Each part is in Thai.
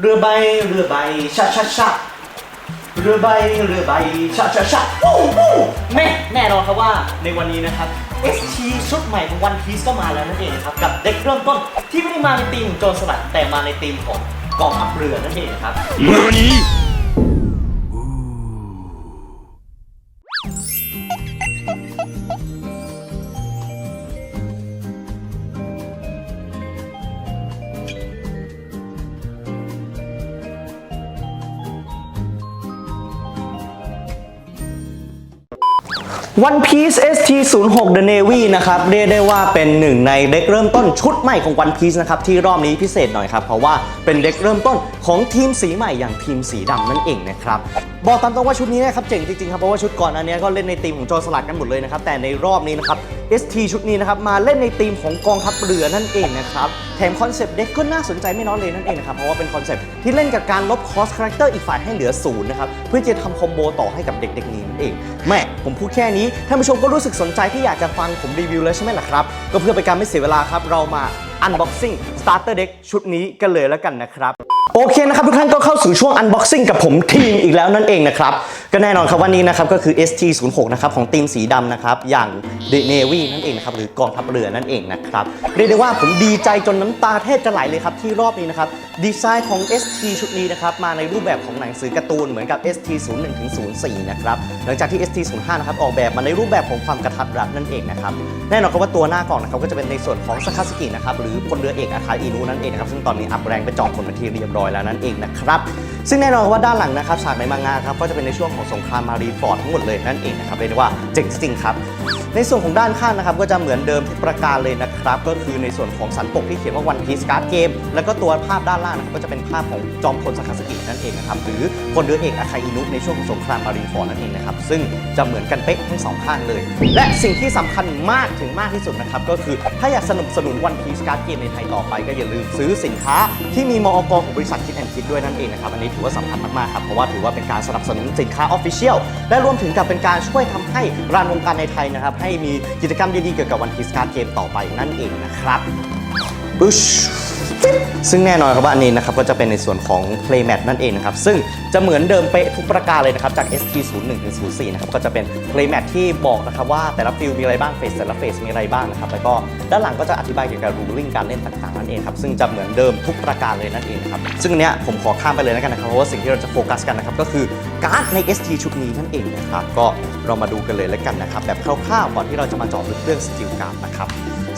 เรือใบเรือใบชะชะชะเรือใบเรือใบชะชะชะปู้ปู้แม่แน่นอนครับว่าในวันนี้นะครับ ST ชุดใหม่ของวันพีซก็มาแล้วนั่นเองนะครับกับเด็กเริ่มต้นที่ไม่ได้มาในทีมของโจรสลัดแต่มาในทีมของกองทัพเรือนั่นเองนะครับ One Piece ST 0 6 The Navy นะครับเรียกได้ว่าเป็นหนึ่งในเด็กเริ่มต้นชุดใหม่ของ One Piece นะครับที่รอบนี้พิเศษหน่อยครับ เพราะว่าเป็นเด็กเริ่มต้นของทีมสีใหม่อย่างทีมสีดำนั่นเองนะครับบอกตามตรงว่าชุดนี้นะครับเจ๋งจริงๆครับเพราะว่าชุดก่อนอันนี้ก็เล่นในทีมของโจรสลัดกันหมดเลยนะครับแต่ในรอบนี้นะครับ ST ชุดนี้นะครับมาเล่นในทีมของกองทัพเรือนั่นเองนะครับแถมคอนเซปต์เด็กก็น่าสนใจไม่น้อยเลยนั่นเองนะครับเพราะว่าเป็นคอนเซปต์ที่เล่นกับการลบคอสคาแรคเตอร์อีกฝ่ายให้เหลือศูนย์นะครับเพื่อจะทำคอมโบต่อให้กับเด็กๆนี้นั่นเองแม่ผมพูดแค่นี้ท่านผู้ชมก็รู้สึกสนใจที่อยากจะฟังผมรีวิวแล้วใช่ไหมล่ะครับก็เพื่อเป็นการไม่เสียเวลาครับเรามา unboxing starter deck ชุดนี้กันเลยแล้วกันนะครับโอเคนะครับทุกท่านก็เข้าสู่ช่วง unboxing กับผมทีมอีกแล้วนั่นเองนะครับก็แน่นอนครับวันนี้นะครับก็คือ ST06 นะครับของทีมสีดำนะครับอย่าง The Navy นั่นเองนะครับหรือกองทัพเรือนั่นเองนะครับเรียกได้ว่าผมดีใจจนน้ำตาแทบจะไหลเลยครับที่รอบนี้นะครับดีไซน์ของ ST ชุดนี้นะครับมาในรูปแบบของหนังสือการ์ตูนเหมือนกับ ST01 ถึง04นะครับหลังจากที่ ST05 นะครับออกแบบมาในรูปแบบของความกระทัดรัดนั่นเองนะครับแน่นอนครับว่าตัวหน้ากล่องนะครับก็จะเป็นในส่วนของสคาสกินะครับหรือพลเรือเอกอาคาอินุนั่นเองนะครับซึ่งตอนนี้อัพแรงไปจองผลเป็นที่เรียบร้อยแล้วนั่นเองนะครับ ซึ่งแน่นอนว่าด้านหลังนะครับฉากในมังงะครับก็จะเป็นในช่วงของสงครามมารีฟอร์ดทั้งหมดเลยนั่นเองนะครับเรียกได้ว่าเจ๋งจริงครับในส่วนของด้านข้างนะครับก็จะเหมือนเดิมทุกประการเลยนะครับ ก็คือในส่วนของสันปกที่เขียนว่า One Piece Card Game แล้วก็ตัวภาพด้านล่างนะครับก็จะเป็นภาพของจอมพลสคาสกินั่นเองนะครับหรือพลเรือเอกอาคาอินุในช่วงของสงครามมารีนฟอร์ดนั่นเองนะครับซึ่งจะเหมือนกันเป๊ะทั้งสองข้างเลย และสิ่งที่สำคัญมากถึงมากที่สุดนะครับก็คือถ้าอยากสนับสนุน One Piece Card Game ในไทยต่อไปก็อย่าลืมซื้อสินค้าที่มีมอกของบริษัทคิดแอนคิดด้วยนั่นเองนะครับอันนี้ถือว่าสำคัญมากๆครับเพราะว่าถือว่าเป็นการสนับสนุนสินค้าออฟฟิเชียลและรวมถึงกับเป็นการช่วยทำให้ร้านวงการในไทยนะครับให้มีกิจกรรมดีๆเกี่ยวกับ One Piece Card Game ต่อไปนั่นเองนะครับปึ๊ช ซึ่งแน่นอนครับว่าอันนี้นะครับก็จะเป็นในส่วนของ Playmat นั่นเองนะครับซึ่งจะเหมือนเดิมเป๊ะทุกประการเลยนะครับจาก ST01 ถึง04นะครับก็จะเป็น Playmat ที่บอกนะครับว่าแต่ละฟิลมีอะไรบ้างเฟสแต่ละเฟสมีอะไรบ้างนะครับแล้วก็ด้านหลังก็จะอธิบายเกี่ยวกับ ruling การเล่นต่างๆนั่นเองครับซึ่งจะเหมือนเดิมทุกประการเลยนั่นเองครับซึ่งอันเนี้ยผมขอข้ามไปเลยแล้วกันนะครับเพราะว่าสิ่งที่เราจะโฟกัสกันนะครับก็คือการ์ดใน ST ชุดนี้นั่นเองนะครับก็เรามาดูกันเลยแล้วกันนะครับแบบคร่าวๆก่อนที่เราจะมาเจาะลึกเรื่องสกิลการ์ดนะครับ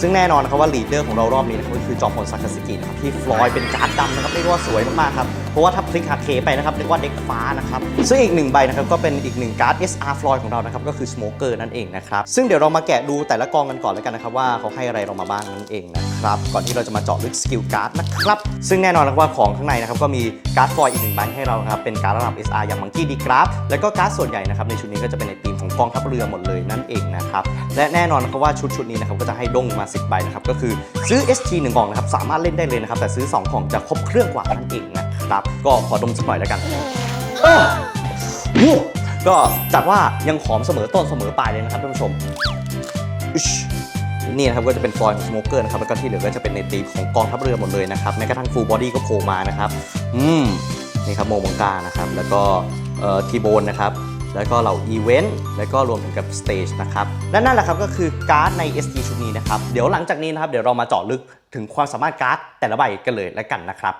ซึ่งแน่นอนนะครับว่าลีดเดอร์ของเรารอบนี้นะครับก็คือจอมพลซากาสกินะครับที่ฟลอยเป็นการ์ดดำนะครับเรียกว่าสวยมากๆครับเพราะว่าถ้าพลิกฮาเคไปนะครับเรียกว่าเด็กฟ้านะครับซึ่งอีกหนึ่งใบนะครับก็เป็นอีกหนึ่งการ์ด SR ฟลอยของเรานะครับก็คือสโมเกอร์นั่นเองนะครับซึ่งเดี๋ยวเรามาแกะดูแต่ละกองกันก่อนแล้วกันนะครับว่าเขาให้อะไรเรามาบ้างนั่นเองนะครับก่อนที่เราจะมาเจาะลึกสกิลการ์ดนะครับซึ่งแน่นอนนะว่าของข้างในนะครับก็มีการ์ดฟลอยอีกหนึ่งใบให้เรานะครับเป็นการ์ดระดับ SR อย่างมังกี้ดีกราฟแล้วก็การ์ดส่วนใหญ่นะครับในชุดนี้ก็จะเป็นในธีมของกองทัพเรือหมดเลยนั่นเองนะครับและแน่นอนนะครับว่าชุดชุดนี้นะครับก็จะให้ดงมา 10 ใบนะครับก็คือซื้อ ST 1กล่องนะครับสามารถเล่นได้เลยนะครับแต่ซื้อ2กล่องจะครบเครื่องกว่านั่นเองนะ ครับ ก็ขอดมสักหน่อยแล้วกันเออวู้ก็จัดว่ายังหอมเสมอต้นเสมอปลายเลยนะครับท่านผู้ชมอิ๊ชนี่นะครับก็จะเป็นฟอยล์ของสโมเกอร์นะครับแล้วก็ที่เหลือก็จะเป็นในธีมของกองทัพเรือหมดเลยนะครับแม้กระทั่งฟูลบอดี้ก็โผล่มานะครับอืมนี่ครับโมมงกานะครับแล้วก็ทีโบนนะครับแล้วก็เหล่าอีเวนต์แล้วก็รวมถึงกับสเตจนะครับและนั่นแหละครับก็คือการ์ดใน ST ชุดนี้นะครับ เดี๋ยวหลังจากนี้นะครับ เดี๋ยวเรามาเจาะลึกถึงความสามารถการ์ดแต่ละใบกันเลยแล้วกันนะครับ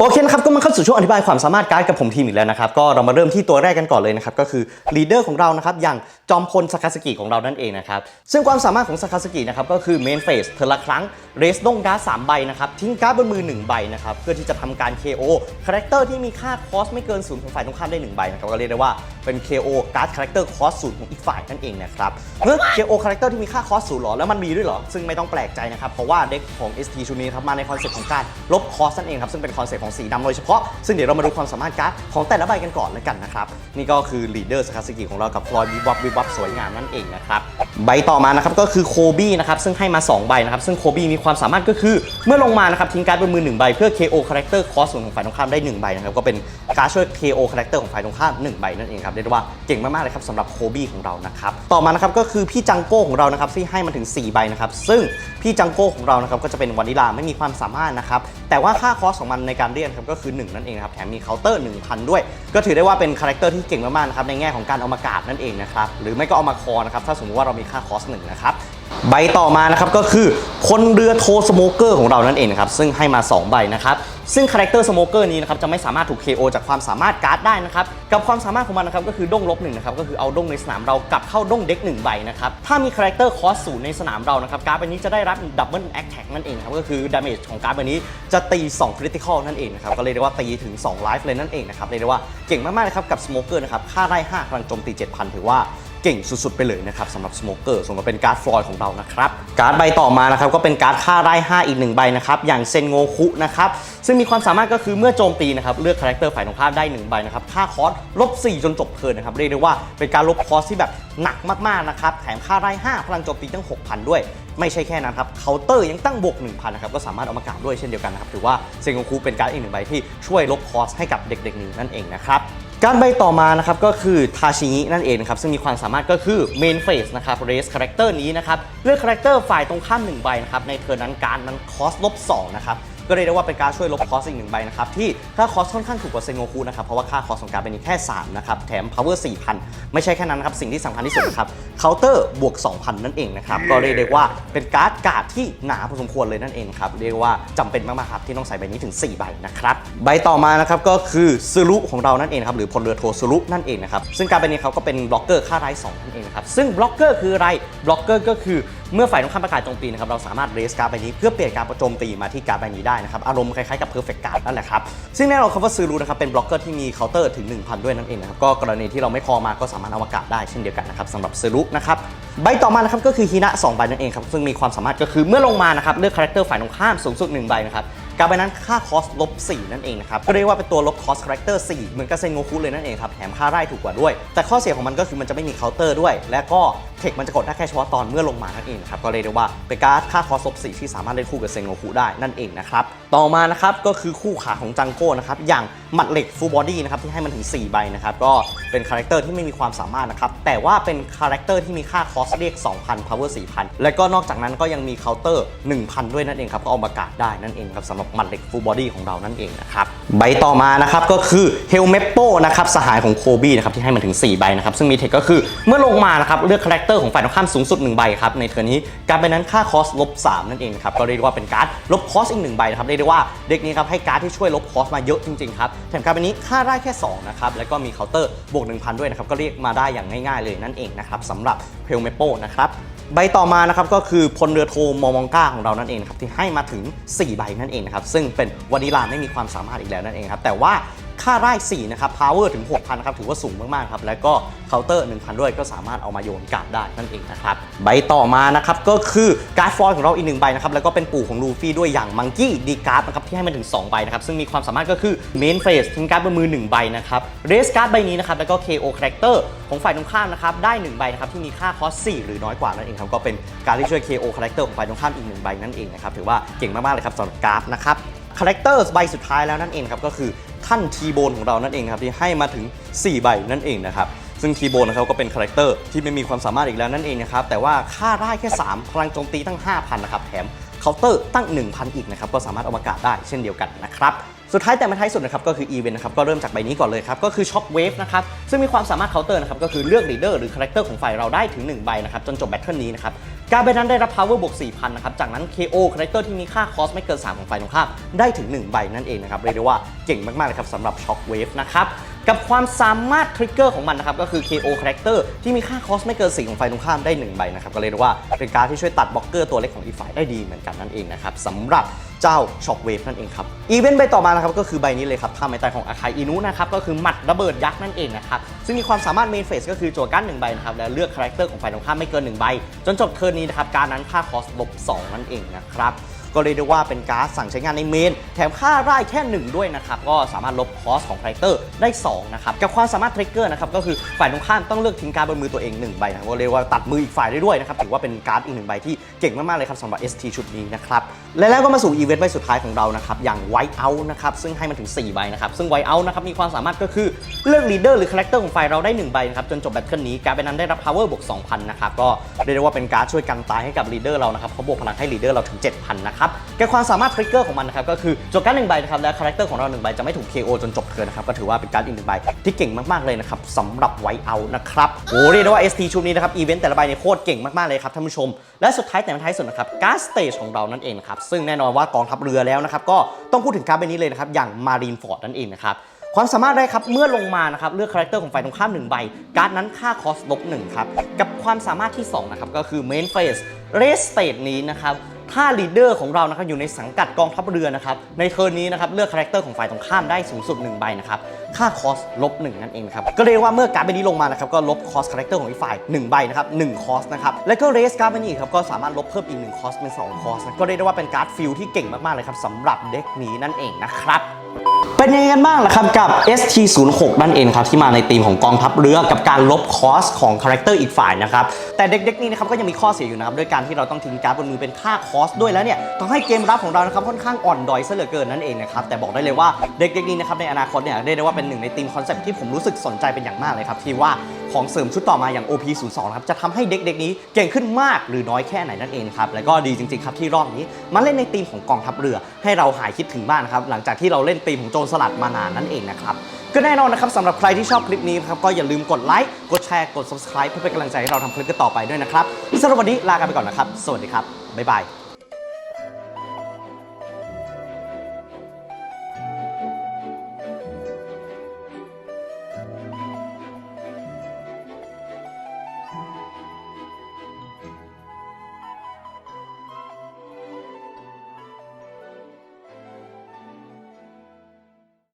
โอเคนะครับก็มาเข้าสู่ช่วงอธิบายความสามารถการ์ดกับผมทีมอีกแล้วนะครับก็เรามาเริ่มที่ตัวแรกกันก่อนเลยนะครับก็คือลีดเดอร์ของเรานะครับอย่างจอมพลสคาสกิของเรานั่นเองนะครับซึ่งความสามารถของสคาสกินะครับก็คือเมนเฟสเทอละครั้งเรสดงการ์ดสามใบนะครับทิ้งการ์ดบนมือ 1 ใบนะครับเพื่อที่จะทำการ KO คาแรคเตอร์ที่มีค่าคอสไม่เกินศูนย์ของฝ่ายตรงข้ามได้1ใบนะครับก็เรียกได้ว่าเป็น KO การ์ดคาแรคเตอร์คอสศูนย์ของอีกฝ่ายนั่นเองนะครับเมื่อ KO คาแรคเตอร์ที่มีค่าคอสศูนย์หรอแล้วมันมีด้วยหรอซึ่งไม่ต้องแปลกใจนะครับเพราะว่าเด็กของ ST ชุดนี้ครับมาในคอนเซ็ปต์ของการลบคอสนั่นเองครับซึ่งเป็นคอนเซ็ปต์ของสีดำโดยเฉพาะ ซึ่งเดี๋ยวเรามาดูความสามารถการ์ดของแต่ละใบกันก่อนแล้วกันนะครับ นี่ก็คือลีดเดอร์สคาสกิของเรากับฟลอยด์วิบวับวิบวับสวยงามนั่นเองนะครับ ใบต่อมานะครับก็คือโคบี้นะครับซึ่งให้มา 2 ใบนะครับ ซึ่งโคบี้มีความสามารถก็คือเมื่อลงมานะครับทิ้งการ์ดบนมือ1ใบเพื่อ KO คาแรคเตอร์คอสส่วนของฝ่ายตรงข้ามได้1ใบนะครับก็เป็นการดช่วย KO คาแรคเตอร์ของฝ่ายตรงข้าม1ใบนั่นเองครับเรียกได้ว่าเก่งมากๆเลยครับสำหรับโคบี้ของเรานะครับต่อมานะครับก็คือพี่จังโก้ของเรานะครับที่ให้มาถึง 4 ใบนะครับซึ่งพี่จังโก้ของเรานะครับก็จะเป็นวานิลาไม่มีความสามารถนะครับแต่ว่าค่าคอสของมันในการเดียนครับก็คือ 1 นั่นเองครับแถมมีเคาน์เตอร์ 1,000 ด้วย ก็ถือได้ว่าเป็นคาแรคเตอร์ที่เก่งมากๆนะครับในแง่ของการเอามากาดนั่นเองนะครับหรือไม่ก็เอามาคอนะครับถ้าสมมติว่าเรามีค่าคอสหนึ่งนะครับ ใบต่อมานะครับก็คือพลเรือโทสโมเกอร์ของเรานั่นเองครับซึ่งให้มา 2 ใบนะครับซึ่งคาแรคเตอร์สโมเกอร์นี้นะครับจะไม่สามารถถูก KO จากความสามารถการ์ดได้นะครับกับความสามารถของมันนะครับก็คือด้งลบหนึ่งนะครับก็คือเอาด้งในสนามเรากลับเข้าด้งเด็กหนึ่งใบนะครับถ้ามีคาแรคเตอร์คอสศูนย์ในสนามเรานะครับการ์ดใบนี้จะได้รับดับเบิลแอคแท็กนั่นเองครับก็คือดาเมจของการ์ดใบนี้จะตี2คริติคอลนั่นเองนะครับก็เลยกได้ว่าตีถึง2ไลฟ์เลยนั่นเองนะครับเรียกได้ว่าเก่งมากๆนะครับกับสโมเกอร์นะครับค่าได้5พลังโจมตี7,000ถือว่า เก่งสุดๆ ไปเลยนะครับสำหรับสโมเกอร์สมกับเป็นการ์ดฟลอยของเรานะครับการ์ดใบต่อมานะครับก็เป็นการ์ดค่าไร่5อีกหนึ่งใบนะครับอย่างเซนโงคุนะครับซึ่งมีความสามารถก็คือเมื่อโจมตีนะครับเลือกคาแรคเตอร์ฝ่ายตรงข้ามได้1ใบนะครับค่าคอสลบ4จนจบเทิร์นนะครับเรียกได้ว่าเป็นการลบคอสที่แบบหนักมากๆนะครับแถมค่าไร่5พลังโจมตีตั้ง6,000 ด้วยไม่ใช่แค่นั้นครับเคาน์เตอร์ยังตั้งบวก1,000นะครับก็สามารถเอามากาดด้วยเช่นเดียวกันนะครับถือว่าเซนโงคุเป็นการ์ดอีกหนึ่งใบที่ช่วยลบคอสให้กับเด็กๆนี้นั่นเองนะครับ การใบต่อมานะครับก็คือทาชิงินั่นเองครับซึ่งมีความสามารถก็คือเมนเฟสนะครับเรสคาแรคเตอร์นี้นะครับเลือกคาแรคเตอร์ฝ่ายตรงข้าม1ใบนะครับในเทอร์นนั้นการนั้นคอสลบ2นะครับ ก็เรียกได้ว่าเป็นการช่วยลบคอสอีกหนึ่งใบนะครับที่ค่าคอสค่อนข้างถูกกว่าเซนโงคุนะครับเพราะว่าค่าคอสของการเป็นแค่3นะครับแถม power 4,000 ไม่ใช่แค่นั้นนะครับสิ่งที่สำคัญที่สุดนะครับเคาน์เตอร์บวก 2,000 นั่นเองนะครับก็เรียกได้ว่าเป็นการ์ดการ์ดที่หนาพอสมควรเลยนั่นเองครับเรียกว่าจำเป็นมากๆครับที่ต้องใส่ใบนี้ถึง 4 ใบนะครับใบต่อมานะครับก็คือซูรุของเรานั่นเองครับหรือพลเรือโทซูรุนั่นเองนะครับซึ่งการเป็นนี้เขาก็เป็นบล็อกเกอร์ค่าไร้สองนั่นเองนะครับซึ่งบล็อกเกอร์คืออะไรบล็อกเกอร์ก็คือเมื่อฝ่ายตรงข้ามประกาศโจมตีนะครับเราสามารถเรสการ์ดใบนี้เพื่อเปลี่ยนการโจมตีมาที่การ์ดใบนี้ได้นะครับอารมณ์คล้ายๆกับ perfect card นั่นแหละครับซึ่งแน่นอนครับว่าซูรุนะครับเป็นบล็อกเกอร์ที่มีเคาน์เตอร์ถึง 1,000 ด้วยนั่นเองนะครับก็กรณีที่เราไม่พอมาก็สามารถเอามากาดได้เช่นเดียวกันนะครับสำหรับซูรุนะครับใบต่อมานะครับก็คือฮินะ2ใบนั่นเองครับซึ่งมีความสามารถก็คือเมื่อลงมานะครับเลือกคาแรคเตอร์ฝ่ายตรงข้ามสูงสุด1ใบนะครับการใบนั้นค่าคอสลบ4นั่นเองนะครับก็เรียกว่าเป็นตัวลบคอสคาแรคเตอร์4เหมือนกับเซนโงคุเลยนั่นเองครับแถมค่าไร่ถูกกว่าด้วย แต่ข้อเสียของมันก็คือมันจะไม่มีเคาน์เตอร์ด้วย และก็เทคมันจะกดได้แค่เฉพาะตอนเมื่อลงมานั่นเองนะครับก็เรียกได้ว่าเป็นการ์ดค่าคอสลบ4ที่สามารถเล่นคู่กับเซนโงคุได้นั่นเองนะครับต่อมานะครับก็คือคู่ขาของจังโก้นะครับอย่างหมัดเหล็กฟูลบอดี้นะครับที่ให้มันถึง 4 ใบนะครับก็เป็นคาแรคเตอร์ที่ไม่มีความสามารถนะครับแต่ว่าเป็นคาแรคเตอร์ที่มีค่าคอสเรียก 2,000 power 4,000 และก็นอกจากนั้นก็ยังมีเคาน์เตอร์ 1,000 ด้วยนั่นเองครับก็เอามากาดได้นั่นเองครับสำหรับหมัดเหล็กฟูลบอดี้ของเรานั่นเองนะครับใบต่อมานะครับก็คือเฮลเมปโปนะครับสหายของโคบี้นะครับที่ให้มันถึง 4 ใบนะครับซึ่งมีเทคก็คือเมื่อลงมานะครับเลือกคาแรคเตอร์ของฝ่ายตรงข้ามสูงสุด1ใบครับในเทอร์นนี้การเป็นนั้นค่าคอสลบ3นั่นเองครับก็เรียกว่าเป็นการ์ดลบคอสอีกหนึ่งใบนะครับเรียกได้ว่าเด็กนี้ครับให้การ์ดที่ช่วยลบคอสมาเยอะจริงๆครับแถมการเป็นนี้ค่าได้แค่2นะครับแล้วก็มีเคาน์เตอร์บวก1,000 ด้วยนะครับก็เรียกมาได้อย่างง่ายๆเลยนั่นเองนะครับสำหรับเพลเมโปนะครับใบต่อมานะครับก็คือพลเรือโทมอมองกาของเรานั่นเองครับที่ให้มาถึง 4 ใบนั่นเองนะครับซึ่งเป็นวานิลาไม่มีความสามารถอีกแล้วนั่นเองครับแต่ว่า ค่าได้4นะครับ power ถึง 6,000นะครับ ถือว่าสูงมาก ๆ ครับ แล้วก็เคาน์เตอร์ 1,000 ด้วยก็สามารถเอามาโยนกาดได้นั่นเองนะครับ ใบต่อมานะครับ ก็คือการ์ดฟอยของเราอีกหนึ่งใบนะครับ แล้วก็เป็นปู่ของลูฟี่ด้วยอย่างมังกี้ดีการ์ดนะครับ ที่ให้มันถึง 2 ใบนะครับ ซึ่งมีความสามารถก็คือเมนเฟสทิ้งการ์ดบนมือ 1 ใบนะครับเรสการ์ดใบนี้นะครับแล้วก็ KO Character ของฝ่ายตรงข้ามนะครับได้ 1 ใบนะครับที่มีค่าคอส4หรือน้อยกว่านั่นเองครับก็เป็นการที่ช่วย KO Character ของฝ่ายตรงข้ามอีกหนึ่งใบนั่นเองนะครับถือว่าเก่งมากๆเลยครับสำหรับการ์ดนะครับคาแรคเตอร์ใบสุดท้ายแล้วนั่นเองครับก็คือ ท่านทีโบนของเรานั่นเองครับที่ให้มาถึง 4 ใบนั่นเองนะครับซึ่งทีโบนนะครับก็เป็นคาแรคเตอร์ที่ไม่มีความสามารถอีกแล้วนั่นเองนะครับแต่ว่าค่าได้แค่ 3 พลังโจมตีตั้ง 5,000นะครับแถมเคาน์เตอร์ตั้ง 1,000 อีกนะครับก็สามารถเอามากาดได้เช่นเดียวกันนะครับสุดท้ายแต่ไม่ท้ายสุดนะครับก็คืออีเวนต์นะครับก็เริ่มจากใบนี้ก่อนเลยครับก็คือช็อคเวฟนะครับซึ่งมีความสามารถเคาน์เตอร์นะครับก็คือเลือกลีดเดอร์หรือคาแรคเตอร์ของฝ่ายเราได้ถึง 1 ใบนะครับจนจบแบทเทิลนี้นะครับ การใบนั้นได้รับ power บวก 4,000 นะครับ จากนั้น KO คาแรคเตอร์ที่มีค่าคอสไม่เกิน 3 ของฝ่ายตรงข้ามได้ถึง 1 ใบนั่นเองนะครับ เรียกได้ว่าเก่งมากๆเลยครับสำหรับช็อคเวฟนะครับ กับความสามารถทริกเกอร์ของมันนะครับ ก็คือ KO คาแรคเตอร์ที่มีค่าคอสไม่เกิน 4 ของฝ่ายตรงข้ามได้ 1 ใบนะครับ ก็เรียกได้ว่าเป็นการดที่ช่วยตัดบล็อกเกอร์ตัวเล็กของอีกฝ่ายได้ดีเหมือนกันนั่นเองนะครับสำหรับ เจ้าช็อคเวฟนั่นเองครับอีเวนต์ใบต่อมานะครับก็คือใบนี้เลยครับท่าไม้ตายของอาคายอินุนะครับก็คือหมัดระเบิดยักษ์นั่นเองนะครับซึ่งมีความสามารถเมนเฟสก็คือจั่วกั้นหนึ่งใบนะครับแล้วเลือกคาแรคเตอร์ของฝ่ายตรงข้ามไม่เกินหนึ่งใบจนจบเทิร์นนี้นะครับการนั้นค่าคอสลบ2นั่นเองนะครับ ก็เรียกได้ว่าเป็นการสั่งใช้งานในเมน แถมค่าไร่แค่ 1 ด้วยนะครับ ก็สามารถลบคอสของคาแรคเตอร์ได้2นะครับ กับความสามารถทริกเกอร์นะครับ ก็คือฝ่ายตรงข้ามต้องเลือกทิ้งการ์ดบนมือตัวเอง1ใบนะก็เรียกว่าตัดมืออีกฝ่ายได้ด้วยนะครับถือว่าเป็นการ์ดอีกหนึ่งใบที่เก่งมากๆเลยครับสำหรับ ST ชุดนี้นะครับและแล้วก็มาสู่อีเวนต์ใบสุดท้ายของเรานะครับอย่าง White Out นะครับซึ่งให้มันถึง4ใบนะครับซึ่ง White Out นะครับมีความสามารถก็คือเลือกลีดเดอร์หรือคาแรคเตอร์ของฝ่ายเราได้1ใบนะครับจนจบแบทเทิลนี้การ์ดใบนั้นได้รับ power บวก2,000นะครับก็เรียกได้ว่าเป็นการ์ดช่วยกันตายให้กับลีดเดอร์เรานะครับเขาบวกพลังให้ลีดเดอร์เราถึง7,000นะครับนะครับแกความสามารถทริกเกอร์ของมันนะครับก็คือจดการ์ดหนึ่งใบนะครับและคาแรคเตอร์ของเราหนึ่งใบจะไม่ถูก KO จนจบเทิร์นนะครับก็ถือว่าเป็นการ์ดอีกหนึ่งใบที่เก่งมากๆเลยนะครับสำหรับไวเอานะครับโอ้เรียกได้ว่า ST ชุดนี้นะครับอีเวนต์แต่ละใบเนี่ยโคตรเก่งมากๆเลยครับท่านผู้ชม และสุดท้ายแต่ไม่ท้ายสุดนะครับการ์ดสเตจของเรานั่นเองนะครับซึ่งแน่นอนว่ากองทัพเรือแล้วนะครับก็ต้องพูดถึงการ์ดใบนี้เลยนะครับอย่างมารีนฟอร์ดนั่นเองนะครับความสามารถได้ครับ เมื่อลงมานะครับเลือกคาแรคเตอร์ของฝ่ายตรงข้ามหนึ่งใบ การ์ดนั้นค่าคอสลบหนึ่งครับ กับความสามารถที่ 2 นะครับ ก็คือ Main Phase Race State นี้นะครับ ถ้าลีดเดอร์ของเรานะครับอยู่ในสังกัดกองทัพเรือนะครับในเทิร์นนี้นะครับเลือกคาแรคเตอร์ของฝ่ายตรงข้ามได้สูงสุด1ใบนะครับค่าคอสลบ1นั่นเองครับก็เรียกว่าเมื่อการ์ดใบนี้ลงมานะครับก็ลบคอสคาแรคเตอร์ของอีกฝ่าย1ใบนะครับ1คอสนะครับแล้วก็เรสการ์ดใบนี้ครับก็สามารถลบเพิ่มอีก1คอสเป็น2คอสก็เรียกได้ว่าเป็นการ์ดฟิลที่เก่งมากๆเลยครับสำหรับเด็กนี้นั่นเองนะครับ เป็นยังไงกันบ้างล่ะครับกับ ST06 นั่นเองครับที่มาในธีมของกองทัพเรือกับการลบคอสของคาแรคเตอร์อีกฝ่ายนะครับแต่เด็กๆนี้นะครับก็ยังมีข้อเสียอยู่นะครับด้วยการที่เราต้องทิ้งการ์ดบนมือเป็นค่าคอสด้วยแล้วเนี่ยทำให้เกมรับของเรานะครับค่อนข้างอ่อนดอยซะเหลือเกินนั่นเองนะครับแต่บอกได้เลยว่าเด็กๆนี้นะครับในอนาคตเนี่ยเรียกได้ว่าเป็นหนึ่งในธีมคอนเซ็ปต์ที่ผมรู้สึกสนใจเป็นอย่างมากเลยครับที่ว่า ของเสริมชุดต่อมาอย่าง OP02 นะครับจะทำให้เด็กๆนี้เก่งขึ้นมากหรือน้อยแค่ไหนนั่นเองครับแล้วก็ดีจริงๆครับที่รอบนี้มาเล่นในธีมของกองทัพเรือ ให้เราหายคิดถึงบ้านนะครับหลังจากที่เราเล่นธีมของโจรสลัดมานานนั่นเองนะครับก็แน่นอนนะครับสำหรับใครที่ชอบคลิปนี้ครับก็อย่าลืมกดไลค์กดแชร์กด subscribe เพื่อเป็นกำลังใจให้เราทำคลิปกันต่อไปด้วยนะครับสำหรับวันนี้ลากันไปก่อนนะครับ สวัสดีครับบ๊ายบาย